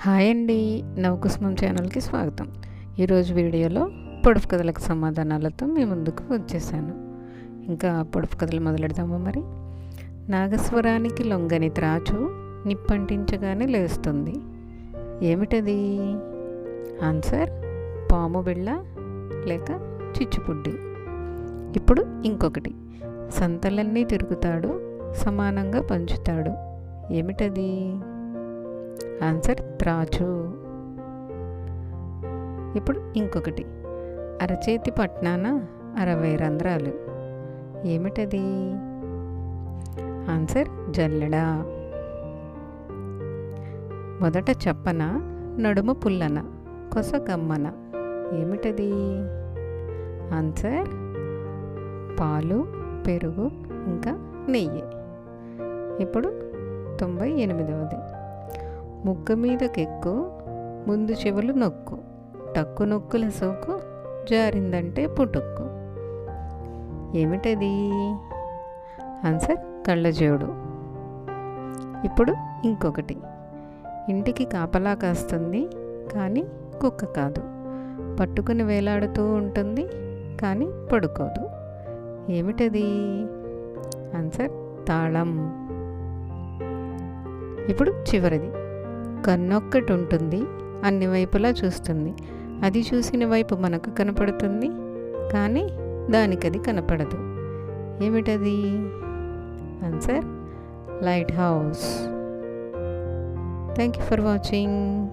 Hi అండి నవకుసుమం ఛానల్కి స్వాగతం. ఈరోజు వీడియోలో పొడుపు కథలకు సమాధానాలతో మీ ముందుకు వచ్చేసాను. ఇంకా పొడుపు కథలు మొదలెడదామా మరి? నాగస్వరానికి లొంగని త్రాచు నిప్పంటించగానే లేస్తుంది. ఏమిటది? ఆన్సర్ పాము బిళ్ళ లేక చిచ్చుపుడ్డి. ఇప్పుడు ఇంకొకటి. సంతలన్నీ తిరుగుతాడు సమానంగా పంచుతాడు. ఏమిటది? ఆన్సర్ త్రాచు. ఇప్పుడు ఇంకొకటి. అరచేతి పట్నాన అరవై రంధ్రాలు. ఏమిటది? ఆన్సర్ జల్లెడ. మొదట చెప్పన నడుమ పుల్లన కొస గమ్మన. ఏమిటది? ఆన్సర్ పాలు పెరుగు ఇంకా నెయ్యి. ఇప్పుడు తొంభై ఎనిమిదవది. ముగ్గ మీదకెక్కు ముందు చెవులు నొక్కు. టక్కు నొక్కుల సోకు జారిందంటే పుటుక్కు. ఏమిటది? ఆన్సర్ కళ్ళజోడు. ఇప్పుడు ఇంకొకటి. ఇంటికి కాపలా కాస్తుంది కానీ కుక్క కాదు. పట్టుకుని వేలాడుతూ ఉంటుంది కానీ పడుకోదు. ఏమిటది? ఆన్సర్ తాళం. ఇప్పుడు చివరిది. కన్నొక్కటి ఉంటుంది అన్ని వైపులా చూస్తుంది. అది చూసిన వైపు మనకు కనపడుతుంది కానీ దానికది కనపడదు. ఏమిటది? Answer lighthouse thank you for watching